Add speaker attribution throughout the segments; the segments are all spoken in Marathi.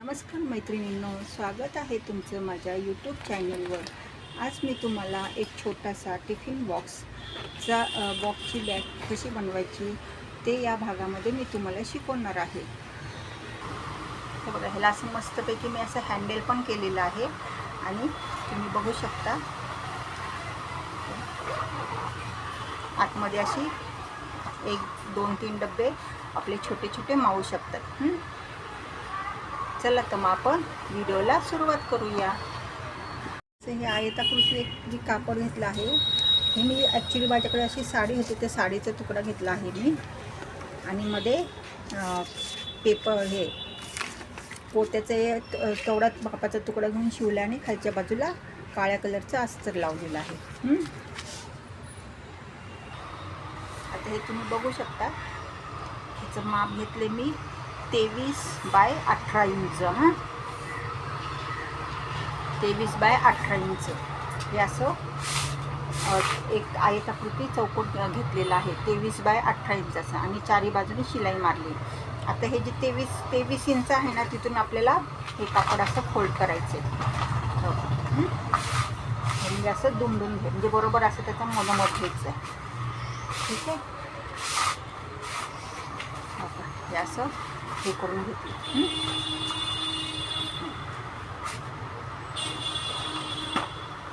Speaker 1: नमस्कार मैत्रिणींनो स्वागत आहे तुमचं माझ्या यूट्यूब चॅनलवर आज मी तुम्हाला एक छोटासा टिफिन बॉक्सचा बॉक्सची बॅग कशी बनवायची ते या भागामध्ये मी तुम्हाला शिकवणार आहे. बघा ह्याला असं मस्तपैकी मी असं हँडल पण केलेलं आहे आणि तुम्ही बघू शकता. आतमध्ये अशी एक दोन तीन डबे आपले छोटे छोटे मावू शकतात. चला तर मग आपण व्हिडिओला सुरुवात करूया. असं हे आयताकृती एक जी कापड घेतलं आहे हे मी ॲक्च्युली माझ्याकडे अशी साडी होती त्या साडीचा तुकडा घेतला आहे मी. आणि मध्ये पेपर हे पोत्याचे त- तेवढाच बापाचा तुकडा घेऊन शिवला आणि खालच्या बाजूला काळ्या कलरचं अस्तर लावलेलं आहे. आता हे तुम्ही बघू शकता. ह्याचं माप घेतले मी. तेवीस बाय अठरा इंच हां? तेवीस बाय अठरा इंच. हे असं एक आयताकृती चौकोट घेतलेला आहे. तेवीस बाय अठरा इंचाचा आणि चारी बाजूने शिलाई मारली. आता हे जे तेवीस तेवीस इंच आहे ना तिथून आपल्याला हे कापड असं फोल्ड करायचे. म्हणजे असं दुमडून घे. म्हणजे बरोबर असं त्याचा मनोमत घ्यायचं. आहे ठीक आहे? हो का? हे असं हे करून घेतलं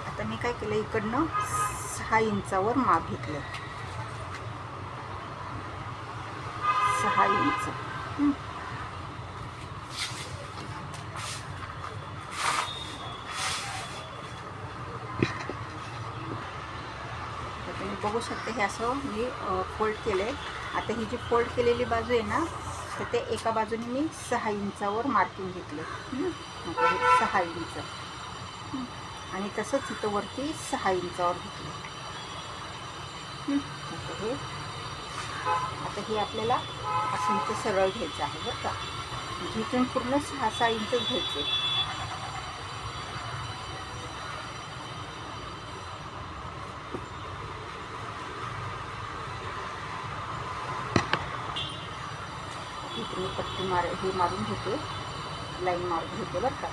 Speaker 1: आता मी काय केलं इकडनं सहा इंचावर माप घेतलं. सहा इंच. तुम्ही बघू शकते हे असं मी फोल्ड केलं आहे आता ही जी फोल्ड केलेली बाजू आहे ना तर ते एका बाजूने मी सहा इंचावर मार्किंग घेतलं. म्हणजे हे. सहा इंच. आणि तसंच इथं वरती सहा इंचावर घेतलं. हे. आता हे आपल्याला असं इथं सरळ घ्यायचं आहे बरं का. जिथून पूर्ण सहा सहा इंच घ्यायचं आहे इथे मी पट्टी मार हे मारून घेते. लाईन मारून घेते बरं का.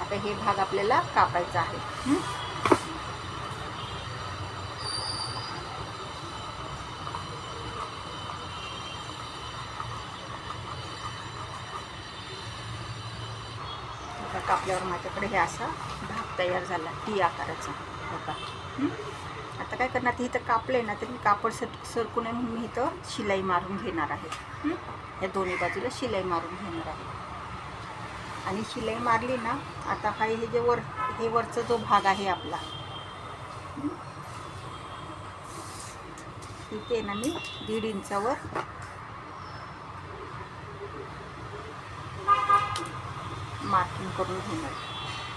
Speaker 1: आता हे भाग आपल्याला कापायचा आहे. आता कापल्यावर माझ्याकडे हे असा भाग तयार झाला टी आकाराचा. होता आता काय करणार ते इथं कापलं ना तर मी कापड सर सरकू नये म्हणून मी इथं शिलाई मारून घेणार आहे. या दोन्ही बाजूला शिलाई मारून घेणार आहे. आणि शिलाई मारली ना आता हा हे जे वर हे वरचा जो भाग आहे आपला ठीक आहे ना मी दीड इंचावर मार्किंग करून घेणार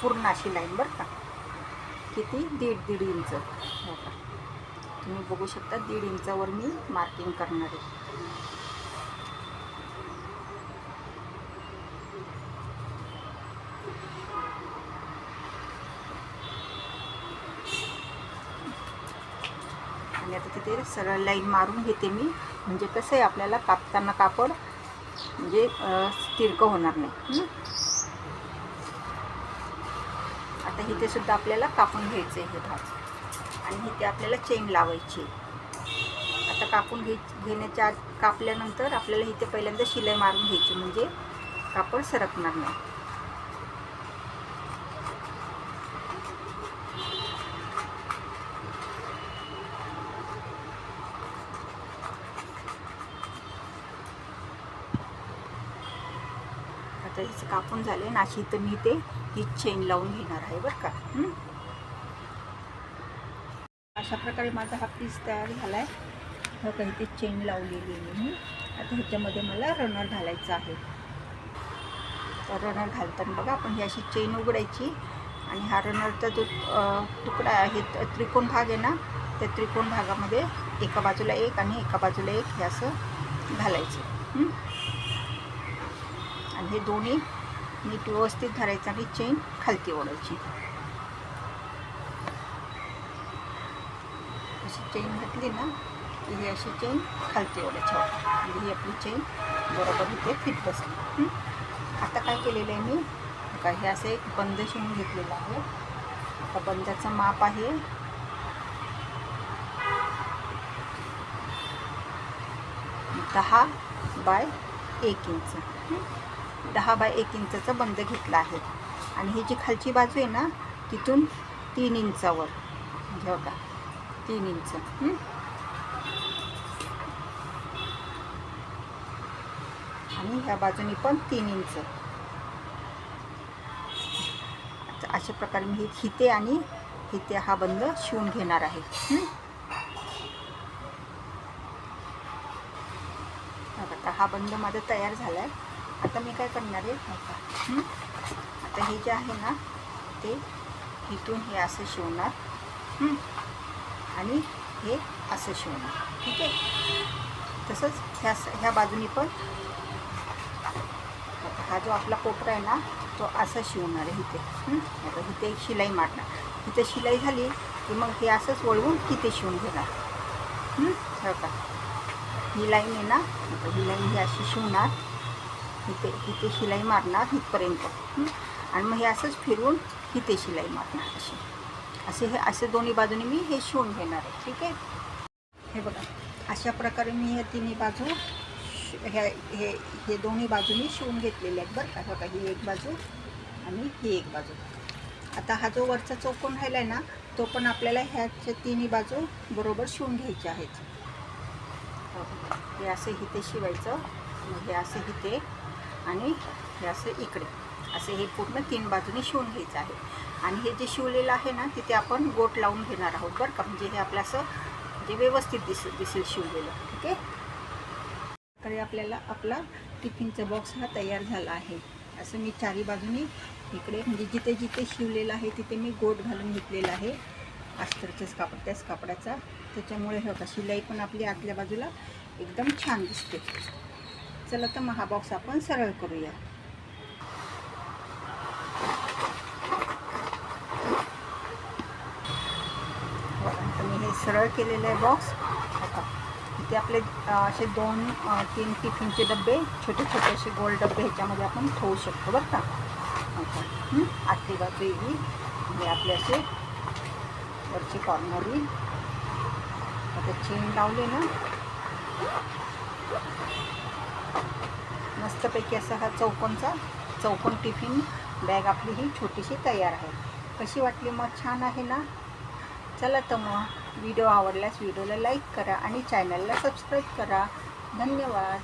Speaker 1: पूर्ण अशी लाईन बरं का? किती? दीड दीड इंच. हो तुम्ही बघू शकता दीड इंचावर मी मार्किंग करणार आहे. आणि आता तिथे सरळ लाईन मारून घेते मी. म्हणजे कसं आहे आपल्याला कापताना कापड म्हणजे तिरकं होणार नाही हं? आता इथे सुद्धा आपल्याला कापून घ्यायचे हे भाग आणि इथे आपल्याला चेन लावायची. आता कापून घे घेण्याच्या आत कापल्यानंतर आपल्याला इथे पहिल्यांदा शिलाई मारून घ्यायची म्हणजे कापड सरकणार नाही. आता हिचं कापून झाले ना अशी तर मी ते ही चेन लावून घेणार आहे बरं का. अशा प्रकारे माझा हा पीस तयार झाला आहे हो काही ते चेन लावलेली मी. आता ह्याच्यामध्ये मला रनर घालायचं आहे. तर रनर घालताना बघा आपण ही अशी चेन उघडायची. आणि हा रनरचा जो तुकडा आहे त्रिकोण भाग आहे ना त्या त्रिकोण भागामध्ये एका बाजूला एक आणि एका बाजूला एक हे असं घालायचं. आणि हे दोन्ही नीट व्यवस्थित धरायचं आणि चेन खालती ओढायची. अशी चेन घातली ना की ही अशी चेन खालती ओढायची. म्हणजे ही आपली चेन बरोबर इथे फिट बसली. आता काय केलेलं आहे मी? का हे असं एक बंद शिवून घेतलेलं आहे. आता बंदाचं माप आहे. दहा बाय एक इंच. दहा बाय एक इंचाचा बंद घेतला आहे. आणि ही जी खालची बाजू आहे ना तिथून तीन इंचावर. म्हणजे बघा तीन इंच. आणि ह्या बाजूनी पण तीन इंच. अशा प्रकारे मी हे हिते आणि हिते हा बंद शिवून घेणार आहे. आता हा बंद माझा तयार झाला आहे आता मी काय करणार आहे? बघा, हं? आता हे जे आहे ना ते इथून हे असं शिवणार. हं? आणि हे असं शिवणार. ठीक आहे? तसंच ह्या ह्या बाजूनी पण. हा जो आपला कोपरा आहे ना तो असं शिवणार आहे इथे? आता इथे एक शिलाई मारणार. इथे शिलाई झाली की मग हे असंच वळवून तिथे शिवून घेणार. हं? हो का? ही लाईन आहे ना आता ही लाईन ही अशी शिवणार. इथे इथे शिलाई मारणार इथपर्यंत. आणि मग हे असंच फिरवून इथे शिलाई मारणार अशी. असे हे असे दोन्ही बाजूने मी हे शिवून घेणार आहे. ठीक आहे? हे बघा. अशा प्रकारे मी हे तिन्ही बाजू ह्या हे हे दोन्ही बाजूनी शिवून घेतलेले आहेत बरं का. बघा ही एक बाजू आणि ही एक बाजू. आता हा जो वरचा चौकोन राहिला आहे ना तो पण आपल्याला ह्याच्या तिन्ही बाजू बरोबर शिवून घ्यायचे आहेत. हो हे असं इथे शिवायचं. मग हे असं इथे आणि हे असं इकडे. असे हे पूर्ण तीन बाजूने शिवून घ्यायचं आहे. आणि हे जे शिवलेलं आहे ना तिथे आपण गोट लावून घेणार आहोत बरं का? म्हणजे हे आपलं असं म्हणजे व्यवस्थित दिस दिसेल शिवलेलं. ठीक आहे? तरी आपल्याला आपला टिफिनचा बॉक्स हा तयार झाला आहे. असं मी चारी बाजूनी इकडे म्हणजे जिथे जिथे शिवलेलं आहे तिथे मी गोट घालून घेतलेलं आहे. अस्तरचंच कापड त्याच कापडाचा. त्याच्यामुळे हे बघा शिलाई पण आपली आतल्या बाजूला एकदम छान दिसते. चला तर मग हा बॉक्स आपण सरळ करूया. तर मी हे सरळ केलेलं आहे बॉक्स आता इथे आपले असे दोन तीन टिफिनचे डबे छोटे छोटे असे गोल डबे ह्याच्यामध्ये आपण ठेवू शकतो बरं का? आता हं? आतली बाजू येईल आपले असे वरचे कॉर्नर येईल आता चेन लावले ना. मस्तपैकी असा हा चौकोनचा चौकोन टिफिन बॅग आपली ही छोटीशी तयार आहे. कशी वाटली मग? छान आहे ना? चला तर मग व्हिडिओ आवडल्यास व्हिडिओला लाईक करा आणि चॅनलला सबस्क्राईब करा. धन्यवाद.